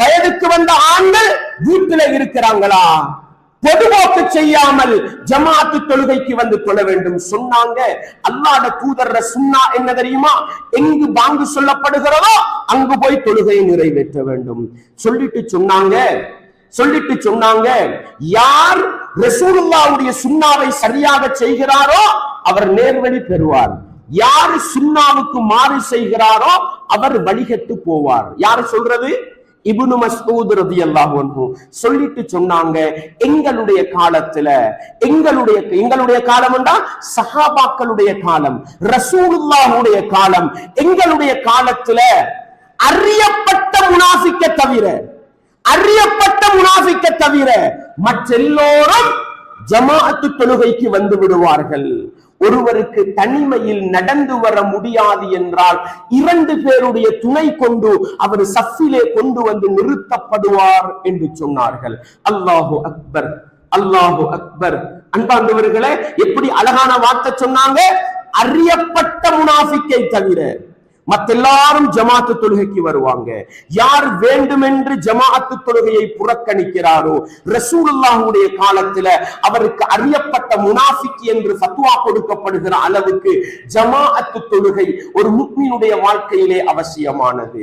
வயதுக்கு வந்த ஆண்கள் வீட்டுல இருக்கிறாங்களா? பொதுபோக்கு செய்யாமல் ஜமாத்து தொழுகைக்கு வந்து தொழ வேண்டும் சொன்னாங்க. அல்லாட தூதர்ற சுண்ணா என்ன தெரியுமா? எங்கு பாங்கு சொல்லப்படுகிறதோ அங்கு போய் தொழுகையை நிறைவேற்ற வேண்டும். சொல்லிட்டு சொன்னாங்க. சொல்லிட்டு சொன்னாங்க. யார் ரசூலுல்லாவுடைய சுண்ணாவை சரியாக செய்கிறாரோ அவர் நேர்வழி பெறுவார். யார் சுண்ணாவுக்கு மாறு செய்கிறாரோ அவர் வழிகட்டு போவார். யார் சொல்றது? இபுனு மஸ்ஊத் ரலியல்லாஹு அன்ஹு சொல்லிட்டு சொன்னாங்க எங்களுடைய காலத்துல எங்களுடைய எங்களுடைய காலம் என்றா சஹாபாக்களுடைய காலம் ரசூலுல்லாஹுடைய காலம் எங்களுடைய காலத்துல அறியப்பட்ட முனாஃபிக்க தவிர அறியப்பட்ட முனாஃபிக்க தவிர மற்றெல்லோரும் ஜமாஅத்து தொழுகைக்கு வந்து விடுவார்கள். ஒருவருக்கு தனிமையில் நடந்து வர முடியாது என்றால் இரண்டு பேருடைய துணை கொண்டு அவர் சஃபிலே கொண்டு வந்து நிறுத்தப்படுவார் என்று சொன்னார்கள். அல்லாஹு அக்பர் அல்லாஹு அக்பர். அன்பார்ந்தவர்களே எப்படி அழகான வார்த்தை சொன்னாங்க? அறியப்பட்ட முனாஃபிக்கை தவிர. மத்த எல்லாரும் ஜமாத்து தொழுகைக்கு வருவாங்க. யார் வேண்டுமென்று ஜமாத்து தொழுகையை புறக்கணிக்கிறாரோ ரசூலுல்லாஹுடைய காலத்துல அவருக்கு அறியப்பட்ட முனாஃபிக் என்று சத்துவா கொடுக்கப்படுகிற அளவுக்கு ஜமாஅத்து தொழுகை ஒரு முக்மீனுடைய வாழ்க்கையிலே அவசியமானது.